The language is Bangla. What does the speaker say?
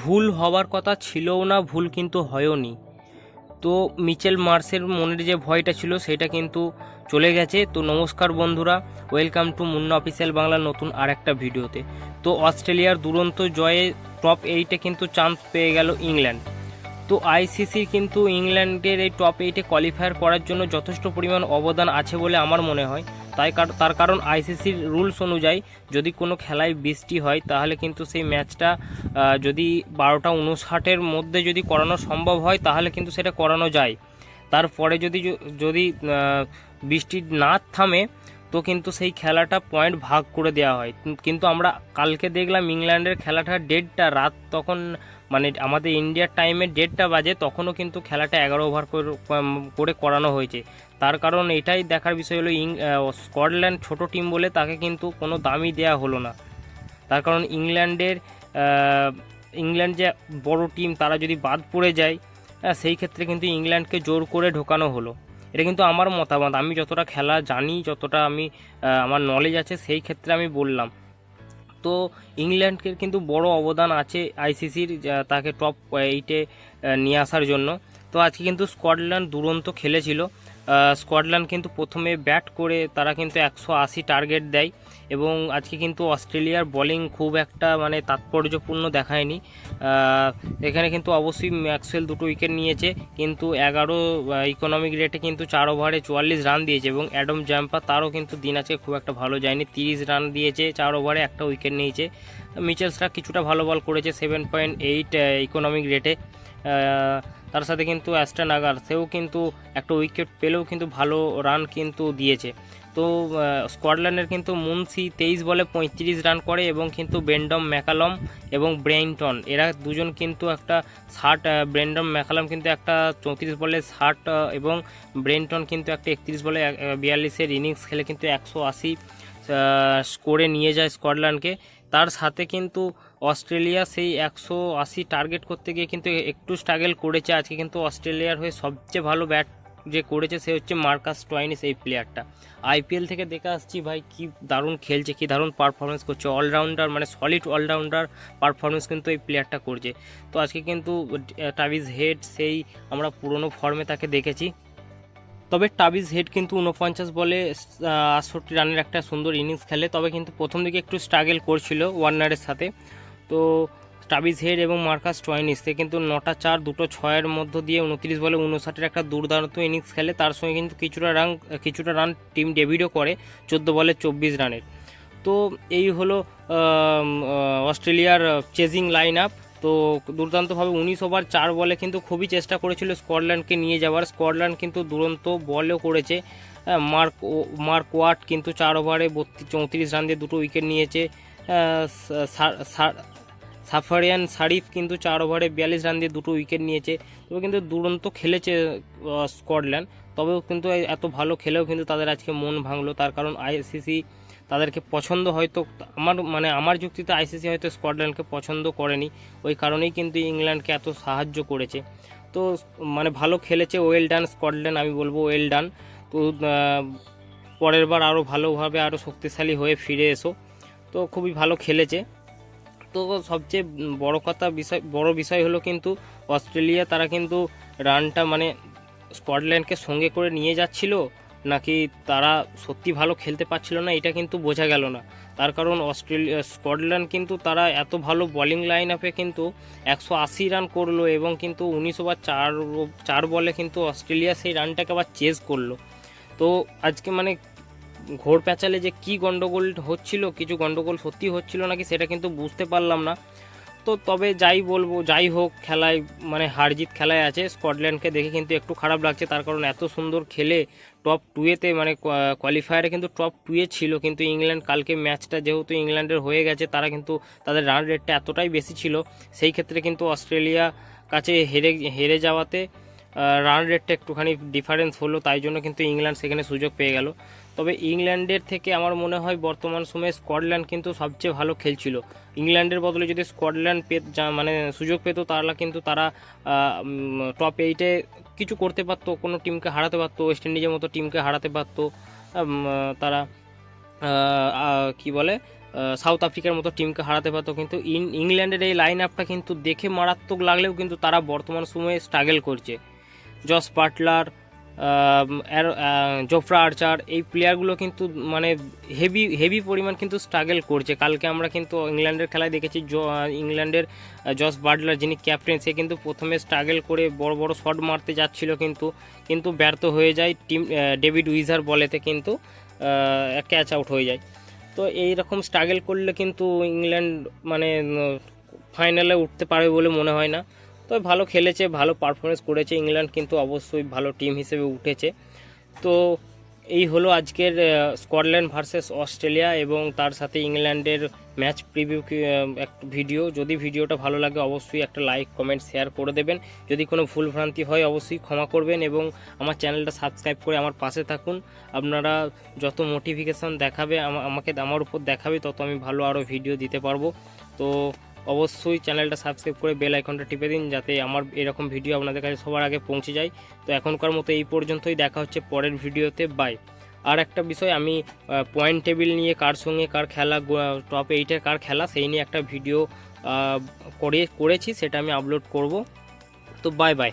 ভুল হওয়ার কথা ছিলও না, ভুল কিন্তু হয়ওনি। তো মিচেল মার্সের মনের যে ভয়টা ছিল সেটা কিন্তু চলে গেছে। তো নমস্কার বন্ধুরা, ওয়েলকাম টু মুন্না অফিসিয়াল বাংলার নতুন আর একটা ভিডিওতে। তো অস্ট্রেলিয়ার দুরন্ত জয়ে টপ এইটে কিন্তু চান্স পেয়ে গেল ইংল্যান্ড। তো আইসিসির কিন্তু ইংল্যান্ডের এই টপ এইটে কোয়ালিফায়ার করার জন্য যথেষ্ট পরিমাণ অবদান আছে বলে আমার মনে হয়। তাই তার কারণ আইসিসির রুলস অনুযায়ী যদি কোনো খেলায় বৃষ্টি হয়, তাহলে কিন্তু সেই ম্যাচটা যদি বারোটা উনষাটের মধ্যে যদি করানো সম্ভব হয়, তাহলে কিন্তু সেটা করানো যায়। তারপরে যদি যদি বৃষ্টি না থামে, তো কিন্তু সেই খেলাটা পয়েন্ট ভাগ করে দেওয়া হয়। কিন্তু আমরা কালকে দেখলাম ইংল্যান্ডের খেলাটা ডেটটা রাত তখন মানে আমাদের ইন্ডিয়ার টাইমে ডেটটা বাজে, তখনও কিন্তু খেলাটা এগারো ওভার করে- করে করানো হয়েছে। তার কারণ এটাই দেখার বিষয় হলো ইং স্কটল্যান্ড ছোট টিম বলে তাকে কিন্তু কোনো দামই দেওয়া হলো না। তার কারণ ইংল্যান্ডের ইংল্যান্ড যে বড় টিম তারা যদি বাদ পড়ে যায় সেই ক্ষেত্রে কিন্তু ইংল্যান্ডকে জোর করে ঢোকানো হলো। এটা কিন্তু আমার মতামত। আমি যতটা খেলা জানি, যতটা আমি আমার নলেজ আছে, সেই ক্ষেত্রে আমি বললাম। তো ইংল্যান্ডের কিন্তু বড় অবদান আছে আইসিসির তাকে টপ এইটে নিয়ে আসার জন্য। তো আজকে কিন্তু স্কটল্যান্ড দুরন্ত খেলেছিল। স্কটল্যান্ড কিন্তু প্রথমে ব্যাট করে তারা কিন্তু একশো আশি টার্গেট দেয় এবং আজকে কিন্তু অস্ট্রেলিয়ার বোলিং খুব একটা মানে তাৎপর্যপূর্ণ দেখায়নি। এখানে কিন্তু অবশ্যই ম্যাক্সওয়েল দুটো উইকেট নিয়েছে, কিন্তু এগারো ইকোনমিক রেটে কিন্তু চার ওভারে চুয়াল্লিশ রান দিয়েছে এবং অ্যাডম জাম্পা তারও কিন্তু দিন আজকে খুব একটা ভালো যায়নি। তিরিশ রান দিয়েছে, চার ওভারে একটা উইকেট নিয়েছে। মিচেলসরা কিছুটা ভালো বল করেছে সেভেন পয়েন্ট এইট ইকোনমিক রেটে তার সাথে কিন্তু অ্যাস্টন আগার সেও কিন্তু একটা উইকেট পেলেও কিন্তু ভালো রান কিন্তু দিয়েছে। তো স্কটল্যান্ডের কিন্তু মুন্সি তেইশ বলে পঁয়ত্রিশ রান করে এবং কিন্তু বেন্ডম ম্যাকালম এবং ব্রেইনটন এরা দুজন কিন্তু একটা ষাট ব্রেন্ডম ম্যাকালম কিন্তু একটা চৌত্রিশ বলে ষাট এবং ব্রেনটন কিন্তু একটা একত্রিশ বলে বিয়াল্লিশের ইনিংস খেলে কিন্তু একশো আশি স্কোরে নিয়ে যায় স্কটল্যান্ডকে তার সাথে কিন্তু অস্ট্রেলিয়া সেই একশো আশি টার্গেট করতে গিয়ে কিন্তু একটু স্ট্রাগল করেছে। আজকে কিন্তু অস্ট্রেলিয়ার হয়ে সবচেয়ে ভালো ব্যাট যে করেছে সে হচ্ছে মার্কাস টয়েনিস এই প্লেয়ারটা আইপিএল থেকে দেখে আসছি ভাই কি দারুণ খেলছে, কি দারুণ পারফরমেন্স করছে। অলরাউন্ডার মানে সলিড অলরাউন্ডার পারফরমেন্স কিন্তু এই প্লেয়ারটা করছে। তো আজকে কিন্তু টাবিজ হেড সেই আমরা পুরনো ফর্মে তাকে দেখেছি। তবে টাবিজ হেড কিন্তু উনপঞ্চাশ বলে আটষট্টি রানের একটা সুন্দর ইনিংস খেলে। তবে কিন্তু প্রথম দিকে একটু স্ট্রাগল করছিল ওয়ার্নারের সাথে। তো টাবিজ হেড এবং মার্কাস টয়েনিস সে কিন্তু নটা চার, দুটো ছয়ের মধ্য দিয়ে উনত্রিশ বলে উনষাটের একটা দুর্দান্ত ইনিংস খেলে। তার সঙ্গে কিন্তু কিছুটা রান কিছুটা রান টিম ডেভিডও করে চোদ্দ বলে চব্বিশ রানের। তো এই হলো অস্ট্রেলিয়ার চেজিং লাইন আপ। তো দুর্দান্তভাবে উনিশ ওভার চার বলে কিন্তু খুবই চেষ্টা করেছিল স্কটল্যান্ডকে নিয়ে যাওয়ার। স্কটল্যান্ড কিন্তু দুরন্ত বলও করেছে। মার্ক মার্ক ওয়াট কিন্তু চার ওভারে বত্রিশ, চৌত্রিশ রান দিয়ে দুটো উইকেট নিয়েছে। সাফারিয়ান শারিফ কিন্তু চার ওভারে বিয়াল্লিশ রান দিয়ে দুটো উইকেট নিয়েছে। তবে কিন্তু দুরন্ত খেলেছে স্কটল্যান্ড। তবেও কিন্তু এত ভালো খেলেও কিন্তু তাদের আজকে মন ভাঙলো। তার কারণ আইসিসি তাদেরকে পছন্দ হয়তো, আমার মানে আমার যুক্তিতে আইসিসি হয়তো স্কটল্যান্ডকে পছন্দ করেনি। ওই কারণেই কিন্তু ইংল্যান্ডকে এত সাহায্য করেছে। তো মানে ভালো খেলেছে ওয়েল ডান স্কটল্যান্ড আমি বলব ওয়েল ডান তো পরের বার আরও ভালোভাবে আরও শক্তিশালী হয়ে ফিরে এসো। তো খুবই ভালো খেলেছে। তো সবচেয়ে বড় কথা বিষয়, বড় বিষয় হলো কিন্তু অস্ট্রেলিয়া, তারা কিন্তু রানটা মানে স্কটল্যান্ডকে সঙ্গে করে নিয়ে যাচ্ছিল, নাকি তারা সত্যি ভালো খেলতে পারছিল না, এটা কিন্তু বোঝা গেল না। তার কারণ অস্ট্রেলিয়া স্কটল্যান্ড কিন্তু তারা এত ভালো বোলিং লাইন আপে কিন্তু একশো আশি রান করল এবং কিন্তু উনিশ ওভার চার চার বলে কিন্তু অস্ট্রেলিয়া সেই রানটাকে আবার চেজ করল। তো আজকে মানে ঘোর প্যাচালে যে কি গন্ডগোল হচ্ছিল, কিছু গন্ডগোল সত্যি হচ্ছিল নাকি সেটা কিন্তু বুঝতে পারলাম না। তো তবে যাই বলব, যাই হোক, খেলায় মানে হারজিত খেলায় আছে, স্কটল্যান্ডকে দেখে কিন্তু একটু খারাপ লাগছে, তার কারণ এত সুন্দর খেলে টপ টুয়েতে মানে কোয়ালিফায়ারে কিন্তু টপ টুয়ে ছিল, কিন্তু ইংল্যান্ড কালকে ম্যাচটা যেহেতু ইংল্যান্ডের হয়ে গেছে, তারা কিন্তু তাদের রান রেটটা এতটাই বেশি ছিল, সেই ক্ষেত্রে কিন্তু অস্ট্রেলিয়া কাছে হেরে হেরে যাওয়াতে রান রেটটা একটুখানি ডিফারেন্স হলো, তাই জন্য কিন্তু ইংল্যান্ড সেখানে সুযোগ পেয়ে গেল। তবে ইংল্যান্ডের থেকে আমার মনে হয় বর্তমান সময়ে স্কটল্যান্ড কিন্তু সবচেয়ে ভালো খেলছিল। ইংল্যান্ডের বদলে যদি স্কটল্যান্ড পে মানে সুযোগ পেত, তাহলে কিন্তু তারা টপ এইটে কিছু করতে পারতো, কোনো টিমকে হারাতে পারতো ওয়েস্ট ইন্ডিজের মতো টিমকে হারাতে পারতো তারা কি বলে সাউথ আফ্রিকার মতো টিমকে হারাতে পারতো। কিন্তু ইন ইংল্যান্ডের এই লাইন আপটা কিন্তু দেখে মারাত্মক লাগলেও কিন্তু তারা বর্তমান সময়ে স্ট্রাগল করছে। জস পাটলার জোফরা আর্চার, এই প্লেয়ারগুলো কিন্তু মানে হেভি হেভি পরিমাণ কিন্তু স্ট্রাগল করছে। কালকে আমরা কিন্তু ইংল্যান্ডের খেলায় দেখেছি ইংল্যান্ডের জস বাটলার যিনি ক্যাপ্টেন সে কিন্তু প্রথমে স্ট্রাগল করে বড় বড় শট মারতে যাচ্ছিল কিন্তু কিন্তু ব্যর্থ হয়ে যায়। টিম ডেভিড উইজার বলেতে কিন্তু ক্যাচ আউট হয়ে যায়। তো এই রকম স্ট্রাগল করলে কিন্তু ইংল্যান্ড মানে ফাইনালে উঠতে পারবে বলে মনে হয় না। তবে ভালো খেলেছে, ভালো পারফরমেন্স করেছে। ইংল্যান্ড কিন্তু অবশ্যই ভালো টিম হিসেবে উঠেছে। তো এই হলো আজকের স্কটল্যান্ড ভার্সেস অস্ট্রেলিয়া এবং তার সাথে ইংল্যান্ডের ম্যাচ প্রিভিউ একটা ভিডিও যদি ভিডিওটা ভালো লাগে, অবশ্যই একটা লাইক কমেন্ট শেয়ার করে দেবেন। যদি কোনো ভুল ভ্রান্তি হয়, অবশ্যই ক্ষমা করবেন এবং আমার চ্যানেলটা সাবস্ক্রাইব করে আমার পাশে থাকুন। আপনারা যত মোটিফিকেশান দেখাবে, আমা- আমাকে, আমার উপর দেখাবে, তত আমি ভালো আরও ভিডিও দিতে পারব। তো অবশ্যই চ্যানেলটা সাবস্ক্রাইব করে বেল আইকনটা টিপে দিন যাতে আমার এরকম ভিডিও আপনাদের কাছে সবার আগে পৌঁছে যায়। তো এখনকার মতো এই পর্যন্তই, দেখা হচ্ছে পরের ভিডিওতে বাই আর একটা বিষয়, আমি পয়েন্ট টেবিল নিয়ে কার সঙ্গে কার খেলা টপ এইটের কার খেলা, সেই নিয়ে একটা ভিডিও করে, করেছি, সেটা আমি আপলোড করব। তো বাই বাই